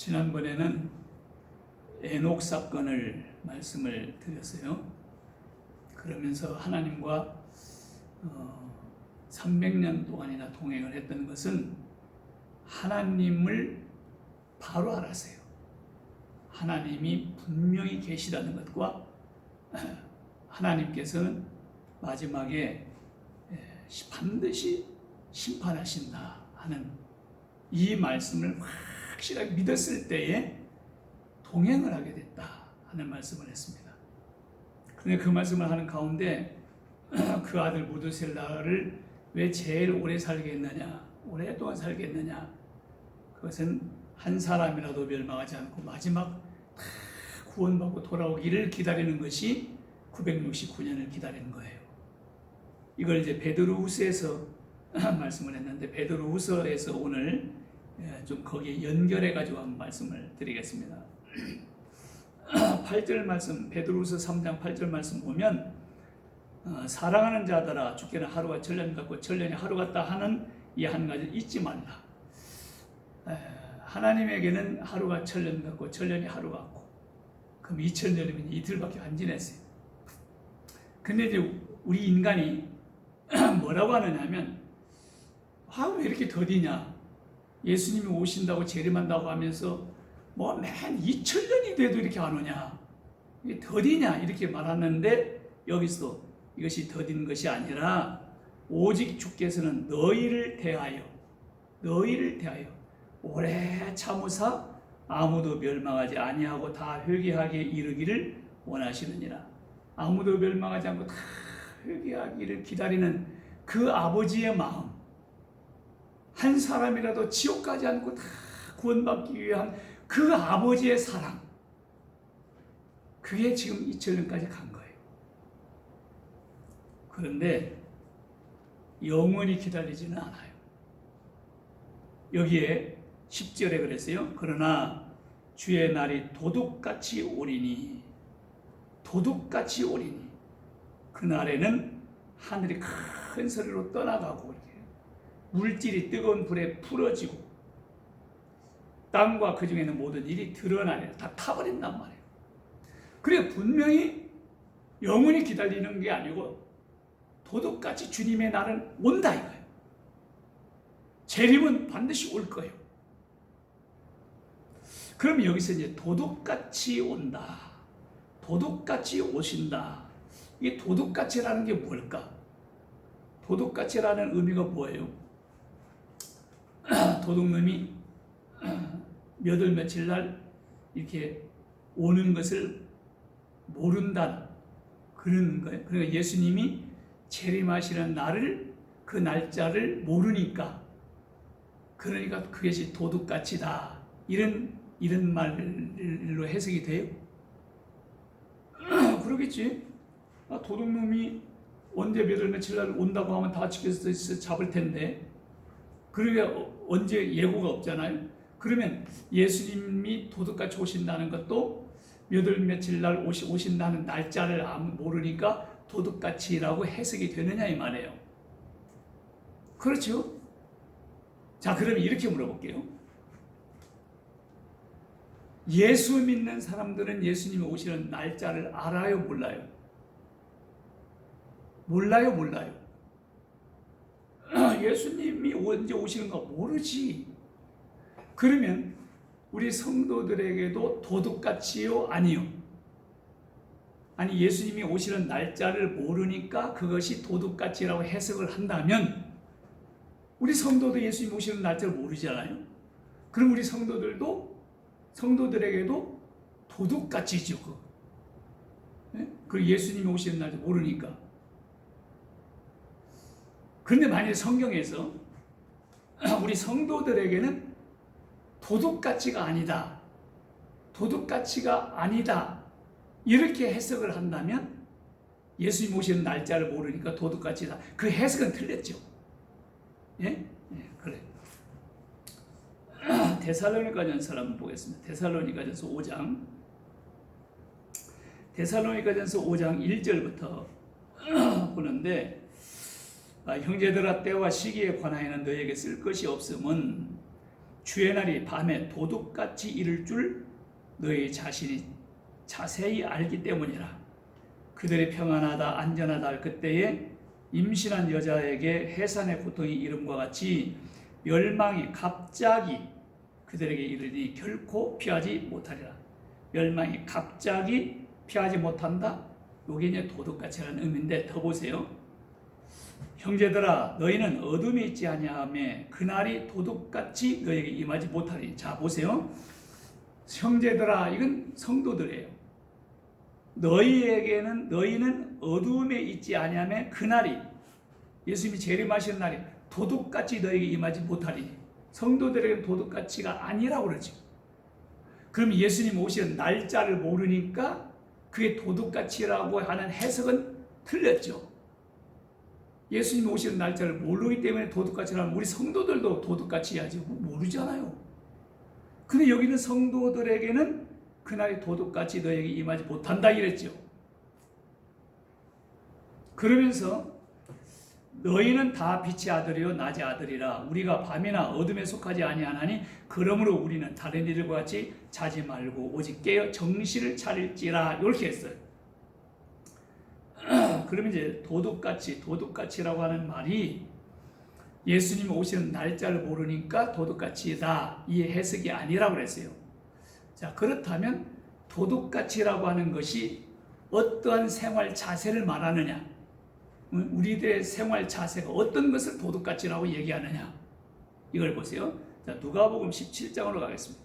지난번에는 에녹 사건을 말씀을 드렸어요. 그러면서 하나님과 어, 300년 동안이나 동행을 했던 것은 하나님을 바로 알았어요. 하나님이 분명히 계시다는 것과 하나님께서는 마지막에 에, 반드시 심판하신다 하는 이 말씀을 확실하게 믿었을 때에 동행을 하게 됐다 하는 말씀을 했습니다. 그런데 그 말씀을 하는 가운데 그 아들 무드셀라를 왜 제일 오래 살게 했느냐, 오랫동안 살게 했느냐, 그것은 한 사람이라도 멸망하지 않고 마지막 다 구원받고 돌아오기를 기다리는 것이 969년을 기다리는 거예요. 이걸 이제 베드로후서에서 말씀을 했는데 베드로후서에서 오늘 예, 좀 거기에 연결해 가지고 한번 말씀을 드리겠습니다. 8절 말씀 베드로후서 3장 8절 말씀 보면 어, 사랑하는 자들아 주께는 하루가 천년 같고 천년이 하루 같다 하는 이 한 가지 잊지 말라. 에, 하나님에게는 하루가 천년 같고 천년이 하루 같고 그럼 2000년이면 이틀밖에 안 지냈어요. 근데 이제 우리 인간이 뭐라고 하느냐면 아 왜 이렇게 더디냐 예수님이 오신다고 재림한다고 하면서 뭐 맨 2000년이 돼도 이렇게 안 오냐? 이게 더디냐? 이렇게 말하는데 여기서 이것이 더딘 것이 아니라 오직 주께서는 너희를 대하여 너희를 대하여 오래 참으사 아무도 멸망하지 아니하고 다 회개하게 이르기를 원하시느니라. 아무도 멸망하지 않고 다 회개하기를 기다리는 그 아버지의 마음 한 사람이라도 지옥 가지 않고 다 구원받기 위한 그 아버지의 사랑 그게 지금 2000년까지 간 거예요. 그런데 영원히 기다리지는 않아요. 여기에 10절에 그랬어요. 그러나 주의 날이 도둑같이 오리니 도둑같이 오리니 그날에는 하늘이 큰 소리로 떠나가고 물질이 뜨거운 불에 풀어지고 땅과 그 중에 는 모든 일이 드러나요. 다 타버린단 말이에요. 그래 분명히 영원히 기다리는 게 아니고 도둑같이 주님의 날은 온다 이거예요. 재림은 반드시 올 거예요. 그럼 여기서 이제 도둑같이 온다. 도둑같이 오신다. 이게 도둑같이라는 게 뭘까? 도둑같이라는 의미가 뭐예요? 도둑놈이 몇월 며칠 날 이렇게 오는 것을 모른다 그런 거예요. 그러니까 예수님이 재림하시는 날을 그 날짜를 모르니까 그러니까 그것이 도둑같이다 이런 이런 말로 해석이 돼요. 그러겠지. 아, 도둑놈이 언제 몇월 며칠 날 온다고 하면 다 지켜서 잡을 텐데 그러게 언제 예고가 없잖아요. 그러면 예수님이 도둑같이 오신다는 것도 몇월 며칠 날 오시, 오신다는 날짜를 모르니까 도둑같이라고 해석이 되느냐 이 말이에요. 그렇죠? 자, 그럼 이렇게 물어볼게요. 예수 믿는 사람들은 예수님이 오시는 날짜를 알아요, 몰라요? 몰라요, 몰라요? 예수님이 언제 오시는 거 모르지. 그러면 우리 성도들에게도 도둑같이요? 아니요? 아니 예수님이 오시는 날짜를 모르니까 그것이 도둑같이라고 해석을 한다면 우리 성도도 예수님 오시는 날짜를 모르잖아요. 그럼 우리 성도들도 성도들에게도 도둑같이죠. 그. 네? 그 예수님이 오시는 날짜 모르니까. 그런데 만약 성경에서 우리 성도들에게는 도둑가치가 아니다. 도둑가치가 아니다. 이렇게 해석을 한다면 예수님 오시는 날짜를 모르니까 도둑가치다. 그 해석은 틀렸죠. 예? 예, 그래. 데살로니가전서 한번 보겠습니다. 데살로니가전서 5장. 데살로니가전서 5장 1절부터 보는데 아, 형제들아 때와 시기에 관하여는 너에게 쓸 것이 없음은 주의 날이 밤에 도둑같이 이를 줄 너희 자신이 자세히 알기 때문이라. 그들이 평안하다 안전하다 할 그때에 임신한 여자에게 해산의 고통이 이름과 같이 멸망이 갑자기 그들에게 이르니 결코 피하지 못하리라. 멸망이 갑자기 피하지 못한다. 요게 이제 도둑같이라는 의미인데 더 보세요. 형제들아 너희는 어둠이 있지 아니하며 그날이 도둑같이 너에게 임하지 못하리. 자 보세요. 형제들아 이건 성도들이에요. 너희에게는 너희는 어둠에 있지 아니하며 그날이 예수님이 재림하시는 날이 도둑같이 너에게 임하지 못하리. 성도들에게는 도둑같이가 아니라고 그러죠. 그럼 예수님 오시는 날짜를 모르니까 그게 도둑같이라고 하는 해석은 틀렸죠. 예수님 오시는 날짜를 모르기 때문에 도둑같이라면 우리 성도들도 도둑같이 해야지 모르잖아요. 근데 여기는 성도들에게는 그날이 도둑같이 너에게 임하지 못한다 이랬죠. 그러면서 너희는 다 빛의 아들이요 낮의 아들이라 우리가 밤이나 어둠에 속하지 아니하나니 그러므로 우리는 다른 이들과 같이 자지 말고 오직 깨어 정신을 차릴지라 이렇게 했어요. 그러면 이제 도둑같이 도둑같이라고 하는 말이 예수님 오시는 날짜를 모르니까 도둑같이다 이 해석이 아니라고 그랬어요. 자 그렇다면 도둑같이라고 하는 것이 어떠한 생활 자세를 말하느냐? 우리들의 생활 자세가 어떤 것을 도둑같이라고 얘기하느냐? 이걸 보세요. 자 누가복음 17장으로 가겠습니다.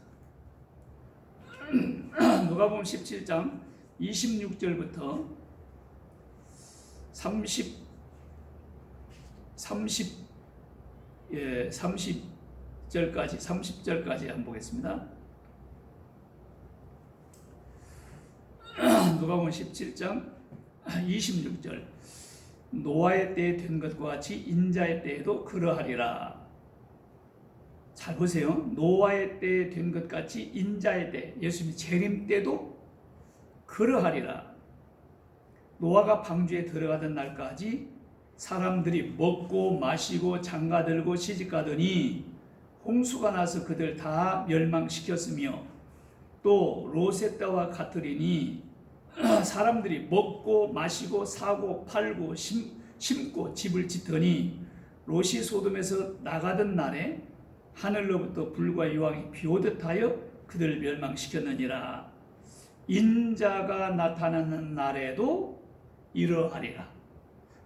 누가복음 17장 26절부터 30 30 예, 30절까지 30절까지 한번 보겠습니다. 누가복음 17장 26절 노아의 때에 된 것과 같이 인자의 때에도 그러하리라. 잘 보세요. 노아의 때에 된 것 같이 인자의 때, 예수님 재림 때도 그러하리라. 노아가 방주에 들어가던 날까지 사람들이 먹고 마시고 장가들고 시집가더니 홍수가 나서 그들 다 멸망시켰으며 또 로세 때와 같으리니 사람들이 먹고 마시고 사고 팔고 심, 심고 집을 짓더니 롯이 소돔에서 나가던 날에 하늘로부터 불과 유황이 비오듯 하여 그들을 멸망시켰느니라. 인자가 나타나는 날에도 이러하리라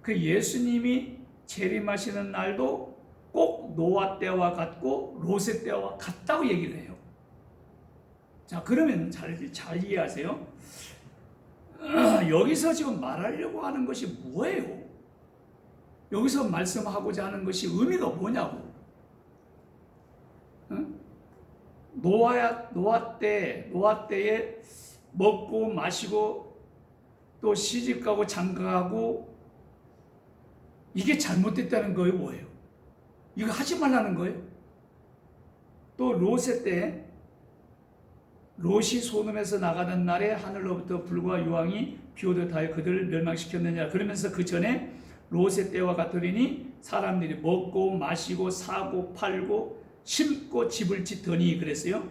그 예수님이 재림하시는 날도 꼭 노아 때와 같고 롯의 때와 같다고 얘기를 해요. 자, 그러면 잘, 잘 이해하세요. 여기서 지금 말하려고 하는 것이 뭐예요? 여기서 말씀하고자 하는 것이 의미가 뭐냐고. 응? 노아 노아 때 노아 때에 먹고 마시고 또 시집 가고 장가 가고 이게 잘못됐다는 거예요, 뭐예요? 이거 하지 말라는 거예요? 또 롯의 때 롯이 소돔에서 나가던 날에 하늘로부터 불과 유황이 비오듯 하여 그들을 멸망시켰느냐 그러면서 그 전에 롯의 때와 같으리니 사람들이 먹고 마시고 사고 팔고 심고 집을 짓더니 그랬어요.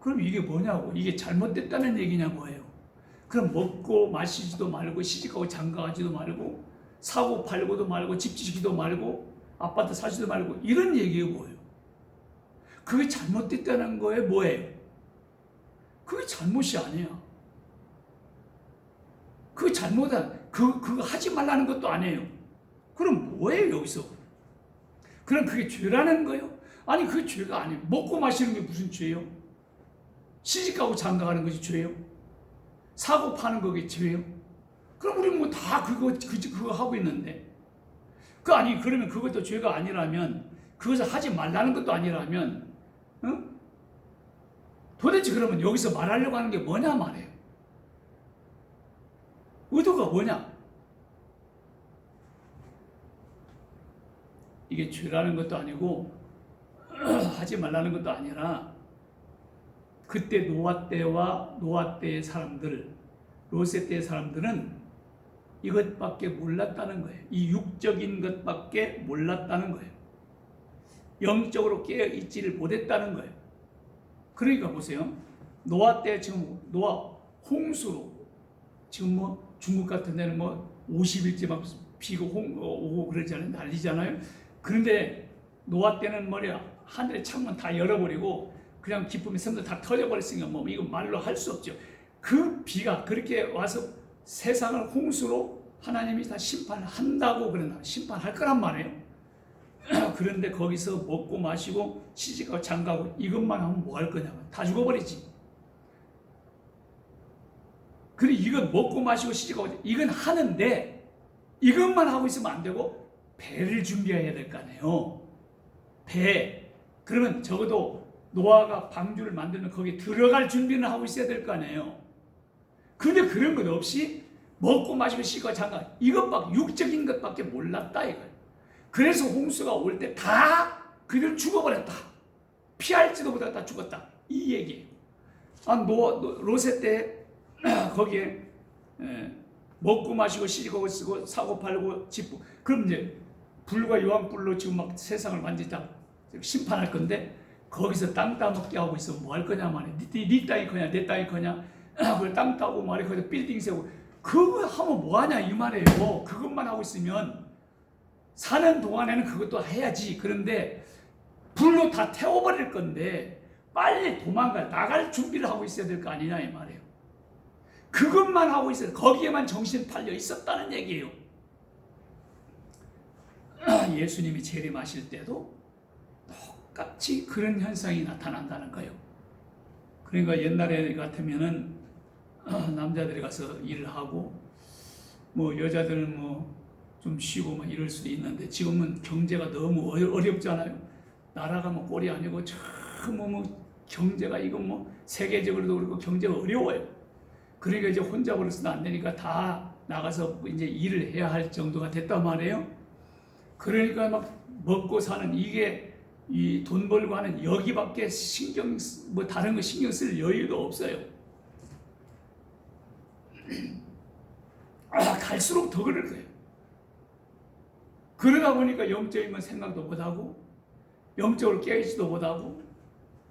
그럼 이게 뭐냐고 이게 잘못됐다는 얘기냐 뭐예요? 그럼 먹고 마시지도 말고 시집가고 장가가지도 말고 사고 팔고도 말고 집 지기도 말고 아파트 사지도 말고 이런 얘기가 뭐예요? 그게 잘못됐다는 거에 뭐예요? 그게 잘못이 아니야. 그 잘못한 그 그거 하지 말라는 것도 아니에요. 그럼 뭐예요 여기서? 그럼 그게 죄라는 거예요? 아니 그게 죄가 아니에요. 먹고 마시는 게 무슨 죄예요? 시집가고 장가가는 것이 죄예요? 사고 파는 거게 죄예요? 그럼 우리 뭐 다 그거 그, 그거 하고 있는데 그 아니 그러면 그것도 죄가 아니라면 그것을 하지 말라는 것도 아니라면 어? 도대체 그러면 여기서 말하려고 하는 게 뭐냐 말이에요. 의도가 뭐냐? 이게 죄라는 것도 아니고 하지 말라는 것도 아니라 그때 노아 때와 노아 때의 사람들, 로세 때의 사람들은 이것밖에 몰랐다는 거예요. 이 육적인 것밖에 몰랐다는 거예요. 영적으로 깨어 있지를 못했다는 거예요. 그러니까 보세요. 노아 때 지금 노아 홍수로 지금 뭐 중국 같은 데는 뭐 50일째 막 비고 홍, 어, 오고 그러잖아요. 난리잖아요. 그런데 노아 때는 뭐냐 하늘의 창문 다 열어버리고 그냥 기쁨의 샘도 다 터져버렸으니까 뭐 이거 말로 할 수 없죠. 그 비가 그렇게 와서 세상을 홍수로 하나님이 다 심판한다고 그러나 심판할 거란 말이에요. 그런데 거기서 먹고 마시고 시집가고 장가고 이것만 하면 뭐 할 거냐면 다 죽어버리지. 그래 이건 먹고 마시고 시집가고 이건 하는데 이것만 하고 있으면 안 되고 배를 준비해야 될 거 아니에요. 배. 그러면 적어도 노아가 방주를 만들면 거기에 들어갈 준비는 하고 있어야 될 거 아니에요. 근데 그런 것 없이 먹고 마시고 쉬고 장가 이것밖에 육적인 것밖에 몰랐다 이거예요. 그래서 홍수가 올 때 다 그들 죽어버렸다. 피할지도 못하고 다 죽었다. 이 얘기예요. 아, 노, 노 로세 때 거기에 에, 먹고 마시고 시고 쓰고 사고 팔고 집고 그럼 이제 불과 유황불로 지금 막 세상을 완전히 다 심판할 건데 거기서 땅 따먹게 하고 있으면 뭐 할 거냐 말이야. 네, 네 땅이 거냐 내 땅이 거냐 그걸 땅 따고 말이야 거기서 빌딩 세우고 그거 하면 뭐 하냐 이 말이에요. 그것만 하고 있으면 사는 동안에는 그것도 해야지. 그런데 불로 다 태워버릴 건데 빨리 도망가 나갈 준비를 하고 있어야 될 거 아니냐 이 말이에요. 그것만 하고 있어요. 거기에만 정신 팔려 있었다는 얘기예요. 예수님이 재림하실 때도 똑같이 그런 현상이 나타난다는 거예요. 그러니까 옛날에 같으면은 남자들이 가서 일을 하고 뭐 여자들은 뭐 좀 쉬고 막 이럴 수도 있는데 지금은 경제가 너무 어렵잖아요. 나라가 뭐 꼴이 아니고 전뭐 뭐 경제가 이거 뭐 세계적으로도 그렇고 경제가 어려워요. 그러니까 이제 혼자 벌어서는 안 되니까 다 나가서 이제 일을 해야 할 정도가 됐단 말이에요. 그러니까 막 먹고 사는 이게 이 돈 벌고 하는 여기밖에 신경 쓰- 뭐 다른 거 신경 쓸 여유도 없어요. 아, 갈수록 더 그럴 거예요. 그러다 보니까 영적인 건 생각도 못하고 영적으로 깨지도 못하고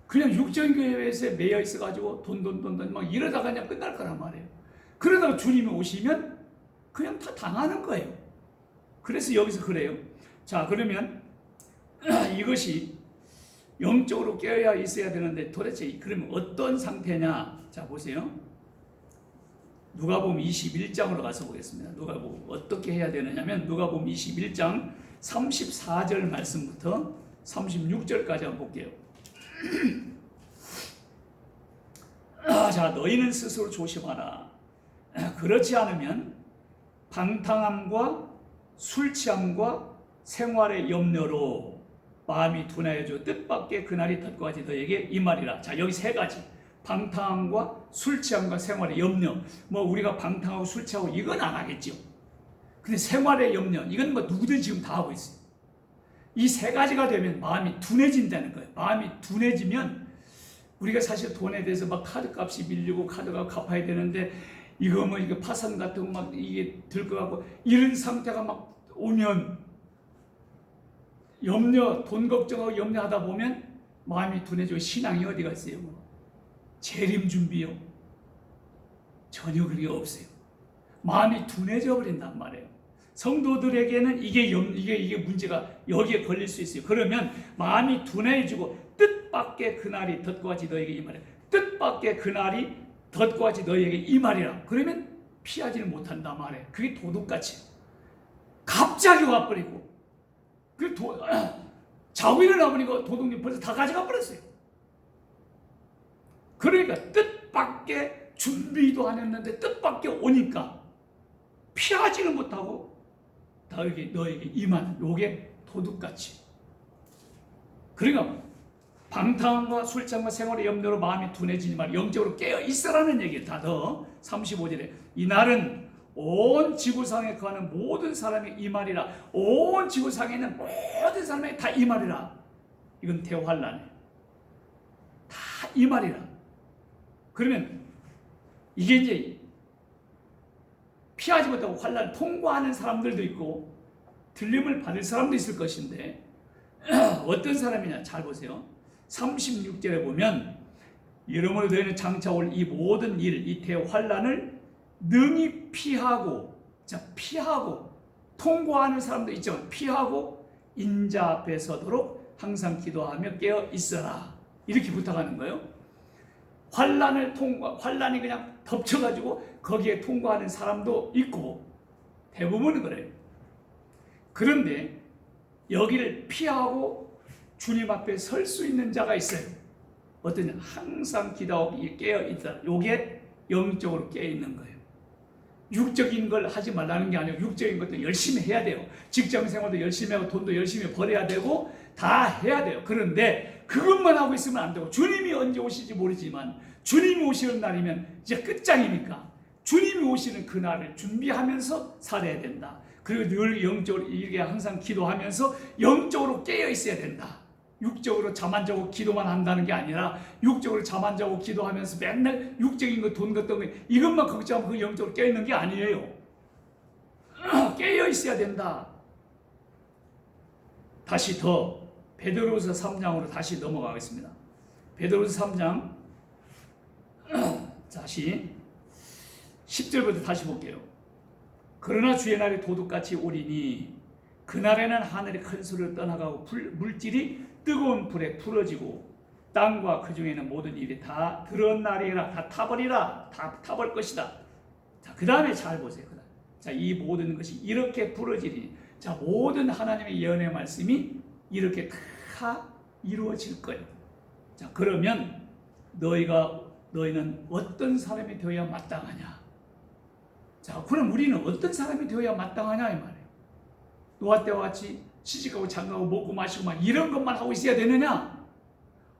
그냥 육적인 교회에서 매여 있어 가지고 돈 돈 돈 돈 막 이러다가 그냥 끝날 거란 말이에요. 그러다가 주님이 오시면 그냥 다 당하는 거예요. 그래서 여기서 그래요. 자 그러면 이것이 영적으로 깨어야 있어야 되는데 도대체 그러면 어떤 상태냐? 자 보세요. 누가복음 21장으로 가서 보겠습니다. 누가복음 어떻게 해야 되느냐면 누가복음 21장 34절 말씀부터 36절까지 한번 볼게요. 아, 자 너희는 스스로 조심하라. 그렇지 않으면 방탕함과 술 취함과 생활의 염려로 마음이 둔하여져 뜻밖의 그날이 덧과지 너에게 이 말이라. 자 여기 세 가지. 방탕함과 술 취함과 생활의 염려. 뭐 우리가 방탕하고 술 취하고 이건 안 하겠죠. 근데 생활의 염려 이건 뭐 누구든 지금 다 하고 있어요. 이 세 가지가 되면 마음이 둔해진다는 거예요. 마음이 둔해지면 우리가 사실 돈에 대해서 막 카드 값이 밀리고 카드가 갚아야 되는데 이거 뭐 이거 파산 같은 거 막 이게 들 것 같고 이런 상태가 막 오면 염려 돈 걱정하고 염려하다 보면 마음이 둔해지고 신앙이 어디 갔어요? 뭐. 재림 준비요? 전혀 그게 없어요. 마음이 둔해져 버린단 말이에요. 성도들에게는 이게 염, 이게 이게 문제가 여기에 걸릴 수 있어요. 그러면 마음이 둔해지고 뜻밖의 그날이 덧과지 너에게 이 말이야. 뜻밖의 그날이 덧과지 너에게 이 말이라. 그러면 피하지를 못한단 말이에요. 그게 도둑같이 갑자기 와버리고 그 도, 자고 일어나 보니까 도둑님 벌써 다 가져가 버렸어요. 그러니까 뜻밖의 준비도 안 했는데 뜻밖의 오니까 피하지는 못하고 너에게 너에게 임하는 요게 도둑같이. 그러니까 방탕과 술장과 생활의 염려로 마음이 둔해지지 말 영적으로 깨어 있으라는 얘기를 다더 35절에 이날은 온 지구상에 거하는 모든 사람이 이 말이라. 온 지구상에 있는 모든 사람이 다 이 말이라. 이건 대환란이에요. 다 이 말이라. 그러면 이게 이제 피하지 못하고 환란 통과하는 사람들도 있고 들림을 받을 사람도 있을 것인데 어떤 사람이냐? 잘 보세요. 36절에 보면 이러므로 너희는 장차 올 이 모든 일, 이 대환란을 능히 피하고 자 피하고 통과하는 사람도 있지만 피하고 인자 앞에 서도록 항상 기도하며 깨어 있어라 이렇게 부탁하는 거예요. 환란을 통과 환란이 그냥 덮쳐가지고 거기에 통과하는 사람도 있고 대부분은 그래요. 그런데 여기를 피하고 주님 앞에 설 수 있는 자가 있어요. 어떤 항상 기도하고 깨어 있다. 요게 영적으로 깨어 있는 거예요. 육적인 걸 하지 말라는 게 아니고 육적인 것도 열심히 해야 돼요. 직장 생활도 열심히 하고 돈도 열심히 벌어야 되고 다 해야 돼요. 그런데 그것만 하고 있으면 안 되고 주님이 언제 오실지 모르지만 주님이 오시는 날이면 이제 끝장이니까 주님이 오시는 그날을 준비하면서 살아야 된다. 그리고 늘 영적으로 이게 항상 기도하면서 영적으로 깨어 있어야 된다. 육적으로 잠안 자고 기도만 한다는 게 아니라 육적으로 잠안 자고 기도하면서 맨날 육적인 거 돈 같은 거 이것만 걱정하면 그 영적으로 깨어 있는 게 아니에요. 깨어 있어야 된다. 다시 더 베드로서 3장으로 다시 넘어가겠습니다. 베드로서 3장 다시 10절부터 다시 볼게요. 그러나 주의 날이 도둑같이 오리니 그날에는 하늘이 큰 소리를 떠나가고 불, 물질이 뜨거운 불에 풀어지고 땅과 그 중에는 모든 일이 다 드러난 날이라 다 타버리라 다 타버릴 것이다. 자, 그 다음에 잘 보세요. 그다음. 자, 이 모든 것이 이렇게 풀어지니 자, 모든 하나님의 예언의 말씀이 이렇게 다 이루어질 거예요. 자, 그러면 너희가 너희는 어떤 사람이 되어야 마땅하냐? 자, 그럼 우리는 어떤 사람이 되어야 마땅하냐 이 말이에요. 노아 때와 같이 시집가고 장가고 먹고 마시고 막 이런 것만 하고 있어야 되느냐?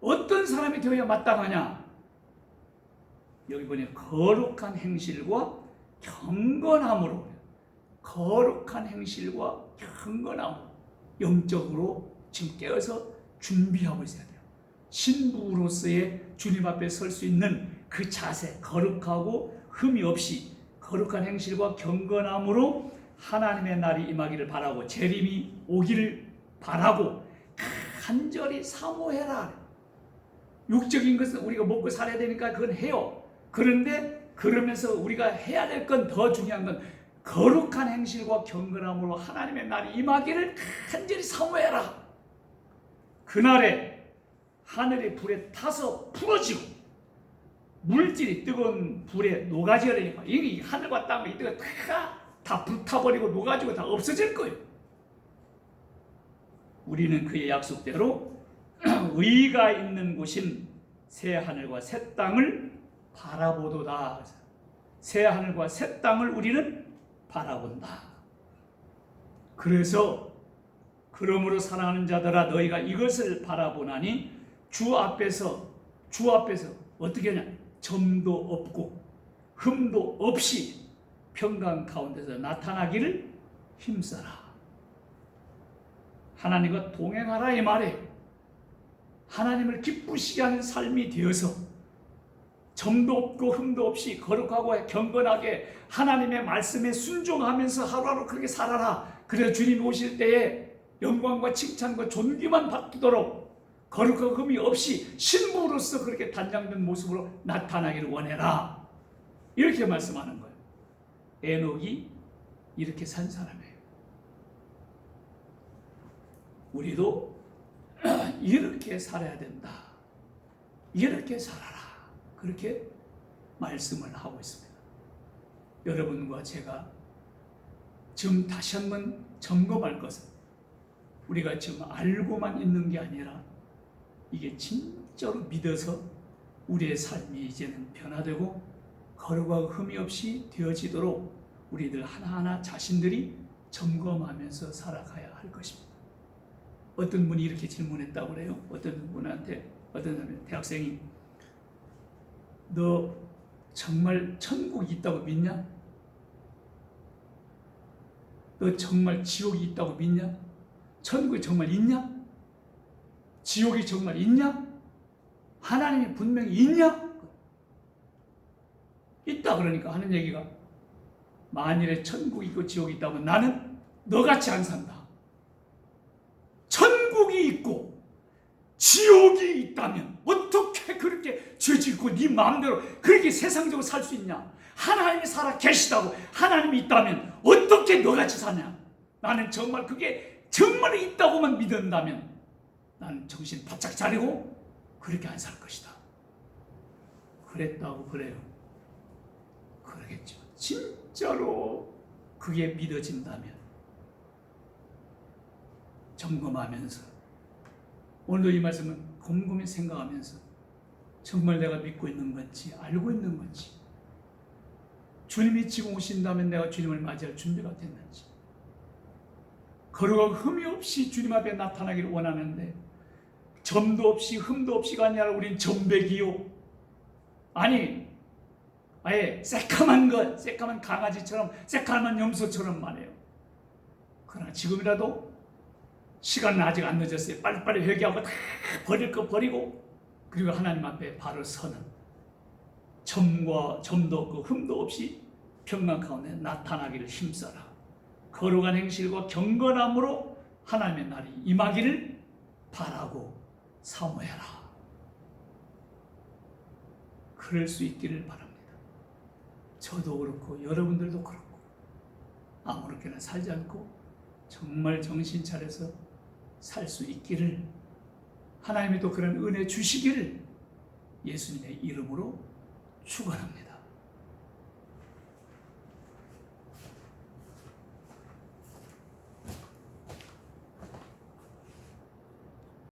어떤 사람이 되어야 마땅하냐? 여기 보니 거룩한 행실과 경건함으로 거룩한 행실과 경건함 영적으로 지금 깨어서 준비하고 있어야 돼요. 신부로서의 주님 앞에 설 수 있는 그 자세 거룩하고 흠이 없이 거룩한 행실과 경건함으로 하나님의 날이 임하기를 바라고 재림이 오기를 바라고 간절히 사모해라. 육적인 것은 우리가 먹고 살아야 되니까 그건 해요. 그런데 그러면서 우리가 해야 될 건 더 중요한 건 거룩한 행실과 경건함으로 하나님의 날이 임하기를 간절히 사모해라. 그날에 하늘의 불에 타서 풀어지고 물질이 뜨거운 불에 녹아지려니까 이 하늘과 땅과 이 뜨거 다 다 불타버리고 녹아지고 다 없어질 거예요. 우리는 그의 약속대로 의가 있는 곳인 새 하늘과 새 땅을 바라보도다. 새 하늘과 새 땅을 우리는 바라본다. 그래서 그러므로 사랑하는 자들아 너희가 이것을 바라보나니 주 앞에서 주 앞에서 어떻게 하냐 점도 없고 흠도 없이 평강 가운데서 나타나기를 힘써라. 하나님과 동행하라 이 말이에요. 하나님을 기쁘시게 하는 삶이 되어서 점도 없고 흠도 없이 거룩하고 경건하게 하나님의 말씀에 순종하면서 하루하루 그렇게 살아라. 그래 주님 오실 때에 영광과 칭찬과 존귀만 받도록 거룩하고 흠이 없이 신부로서 그렇게 단장된 모습으로 나타나기를 원해라. 이렇게 말씀하는 거예요. 에녹이 이렇게 산 사람이에요. 우리도 이렇게 살아야 된다. 이렇게 살아라. 그렇게 말씀을 하고 있습니다. 여러분과 제가 지금 다시 한번 점검할 것은 우리가 지금 알고만 있는 게 아니라 이게 진짜로 믿어서 우리의 삶이 이제는 변화되고 거룩하고 흠이 없이 되어지도록 우리들 하나하나 자신들이 점검하면서 살아가야 할 것입니다. 어떤 분이 이렇게 질문했다고 그래요. 어떤 분한테 어떤 대학생이 너 정말 천국이 있다고 믿냐? 너 정말 지옥이 있다고 믿냐? 천국이 정말 있냐? 지옥이 정말 있냐? 하나님이 분명히 있냐? 있다 그러니까 하는 얘기가 만일에 천국이 있고 지옥이 있다면 나는 너같이 안 산다. 천국이 있고 지옥이 있다면 어떻게 그렇게 죄짓고 네 마음대로 그렇게 세상적으로 살 수 있냐? 하나님이 살아 계시다고 하나님이 있다면 어떻게 너같이 사냐? 나는 정말 그게 정말 있다고만 믿는다면 나는 정신 바짝 차리고 그렇게 안 살 것이다. 그랬다고 그래요. 그러겠죠. 진짜로 그게 믿어진다면 점검하면서 오늘도 이 말씀은 곰곰이 생각하면서 정말 내가 믿고 있는 건지 알고 있는 건지 주님이 지금 오신다면 내가 주님을 맞이할 준비가 됐는지 거룩하고 흠이 없이 주님 앞에 나타나기를 원하는데 점도 없이 흠도 없이가 아니라 우린 점백이요. 아니 아예 새까만 것 새까만 강아지처럼 새까만 염소처럼 말해요. 그러나 지금이라도 시간은 아직 안 늦었어요. 빨리빨리 회개하고 다 버릴 거 버리고 그리고 하나님 앞에 바로 서는 점과 점도 없고 흠도 없이 평강 가운데 나타나기를 힘써라. 거룩한 행실과 경건함으로 하나님의 날이 임하기를 바라고 사모해라. 그럴 수 있기를 바랍니다. 저도 그렇고 여러분들도 그렇고 아무렇게나 살지 않고 정말 정신 차려서 살 수 있기를 하나님이 또 그런 은혜 주시기를 예수님의 이름으로 축원합니다.